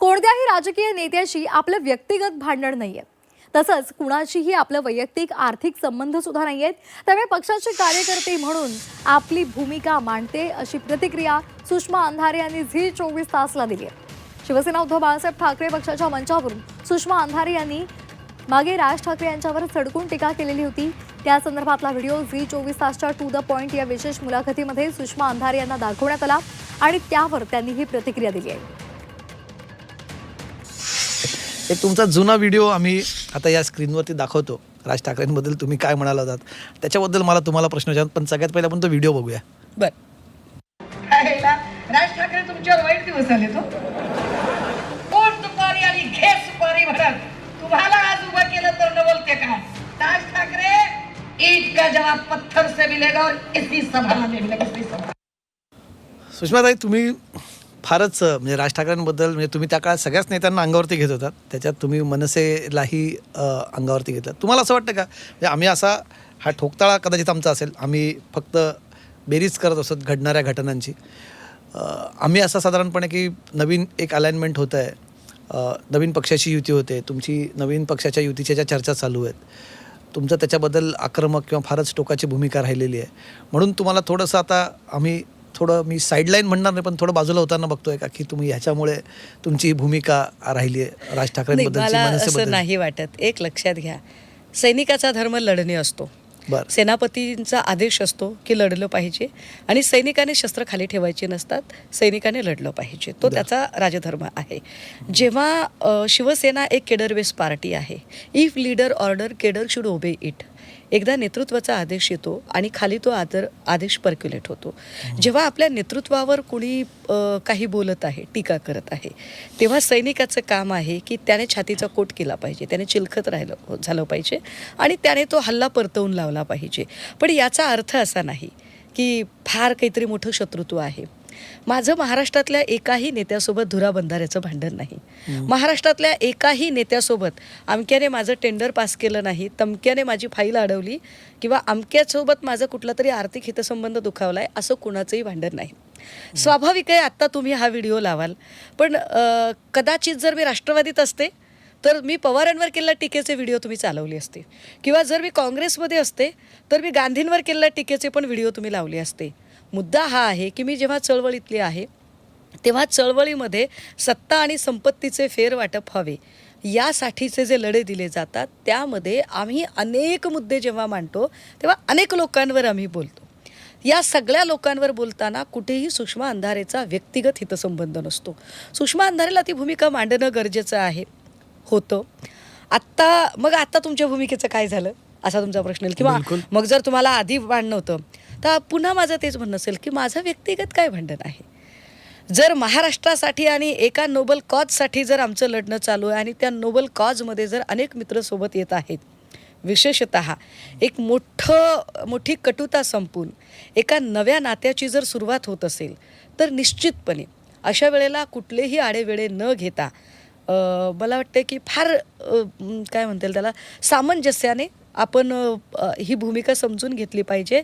कोणत्याही राजकीय नेत्याशी आपलं व्यक्तिगत भांडण नाहीये. तसंच कुणाशीही आपलं वैयक्तिक आर्थिक संबंध सुद्धा आहेत त्यामुळे पक्षाचे कार्यकर्ते म्हणून आपली भूमिका मांडते अशी प्रतिक्रिया सुषमा अंधारे यांनी झी चोवीस तासला दिली आहे. शिवसेना उद्धव बाळासाहेब ठाकरे पक्षाच्या मंचावरून सुषमा अंधारे यांनी मागे राज ठाकरे यांच्यावर सडकून टीका केलेली होती. त्या संदर्भातला व्हिडिओ झी चोवीस तासच्या टू द पॉइंट या विशेष मुलाखतीमध्ये सुषमा अंधारे यांना दाखवण्यात आला आणि त्यावर त्यांनी ही प्रतिक्रिया दिली आहे. एक तुमचा जुना व्हिडिओ आम्ही आता या स्क्रीनवरती दाखवतो. राज ठाकरेंबद्दल तुम्ही काय म्हणाला होतात त्याच्याबद्दल मला तुम्हाला प्रश्न विचार पण सगळ्यात पहिले आपण तो व्हिडिओ बघूया. बर. राज ठाकरे तुमच्यावर वाईट दिवस आले तो कोण दुपारी आणि घे सुपारी भरत तुम्हाला आज उभं केलं तर न बोलते का? राज ठाकरे ईट का जवाब पत्थर से मिलेगा और इसी सभा में मिलेगा इसी सभा सुषमाताई तुम्ही फारच म्हणजे राज ठाकरेंबद्दल म्हणजे तुम्ही त्या काळात सगळ्याच नेत्यांना अंगावरती घेत होतात. त्याच्यात तुम्ही मनसेलाही अंगावरती घेतलं. तुम्हाला असं वाटतं का? म्हणजे आम्ही असा हा ठोकताळा कदाचित आमचा असेल. आम्ही फक्त बेरीज करत असत घडणाऱ्या घटनांची. आम्ही असं साधारणपणे की नवीन एक अलाइनमेंट होतं आहे नवीन पक्षाची युती होते. तुमची नवीन पक्षाच्या युतीच्या ज्या चर्चा चालू आहेत तुमचं त्याच्याबद्दल आक्रमक किंवा फारच टोकाची भूमिका राहिलेली आहे. म्हणून तुम्हाला थोडंसं आता आम्ही थोडं मी साईडलाईन म्हणणार नाही पण थोडं बाजूला होताना बघतोय का की तुम्ही ह्याच्यामुळे तुमची भूमिका राहिली आहे राज मला असं नाही वाटत. एक लक्षात घ्या. सैनिकाचा धर्म लढणे असतो. सेनापतींचा आदेश असतो की लढलं पाहिजे आणि सैनिकाने शस्त्र खाली ठेवायचे नसतात सैनिकाने लढलं पाहिजे. तो त्याचा राजधर्म आहे. जेव्हा शिवसेना एक केडर बेस पार्टी आहे if leader order cadre should obey it एकदा नेतृत्वाचा आदेश येतो आणि खाली तो आदर आदेश पर्क्युलेट होतो. जेव्हा आपल्या नेतृत्वावर कुणी काही बोलत आहे टीका करत आहे तेव्हा सैनिकाचं काम आहे की त्याने छातीचा कोट केला पाहिजे त्याने चिलखत राहिलं झालं पाहिजे आणि त्याने तो हल्ला परतवून लावला पाहिजे. पण याचा अर्थ असा नाही की फार काहीतरी मोठं शत्रुत्व आहे. माझं महाराष्ट्रातल्या एकाही नेत्यासोबत धुरा बंधाऱ्याचं भांडण नाही. महाराष्ट्रातल्या एकाही नेत्यासोबत अमक्याने माझं टेंडर पास केलं नाही तमक्याने माझी फाईल अडवली किंवा अमक्यासोबत माझं कुठला तरी आर्थिक हितसंबंध दुखावला आहे असं कुणाचंही भांडण नाही. स्वाभाविक आहे आत्ता तुम्ही हा व्हिडिओ लावाल. पण कदाचित जर मी राष्ट्रवादीत असते तर मी पवारांवर केलेल्या टीकेचे व्हिडिओ तुम्ही चालवले असते. किंवा जर मी काँग्रेसमध्ये असते तर मी गांधींवर केलेल्या टीकेचे पण व्हिडिओ तुम्ही लावले असते. मुद्दा हा आहे की मी जेव्हा चळवळीतली आहे तेव्हा चळवळीमध्ये सत्ता आणि संपत्तीचे फेरवाटप व्हावे. यासाठीचे जे लढे दिले जातात त्यामध्ये आम्ही अनेक मुद्दे जेव्हा मांडतो तेव्हा अनेक लोकांवर आम्ही बोलतो. या सगळ्या लोकांवर बोलताना कुठेही सुषमा अंधारेचा व्यक्तिगत हितसंबंध नसतो. सुषमा अंधारेला ती भूमिका मांडणं गरजेचं आहे होतं. आत्ता मग आता तुमच्या भूमिकेचं काय झालं? असा तुमचा प्रश्न येईल. किंवा. मग जर तुम्हाला आधी भांडणं होतं तर पुन्हा माझं तेच म्हणणं असेल की माझं व्यक्तिगत काय भांडण आहे? जर महाराष्ट्रासाठी आणि एका नोबल कॉजसाठी जर आमचं लढणं चालू आहे आणि त्या नोबल कॉजमध्ये जर अनेक मित्र सोबत येत आहेत विशेषत एक मोठं मोठी कटुता संपून एका नव्या नात्याची जर सुरुवात होत असेल तर निश्चितपणे अशा वेळेला कुठलेही आडेवेळे न घेता मला वाटतं की फार काय म्हणता येईल त्याला सामंजस्याने आपण ही भूमिका समजून घेतली पाहिजे.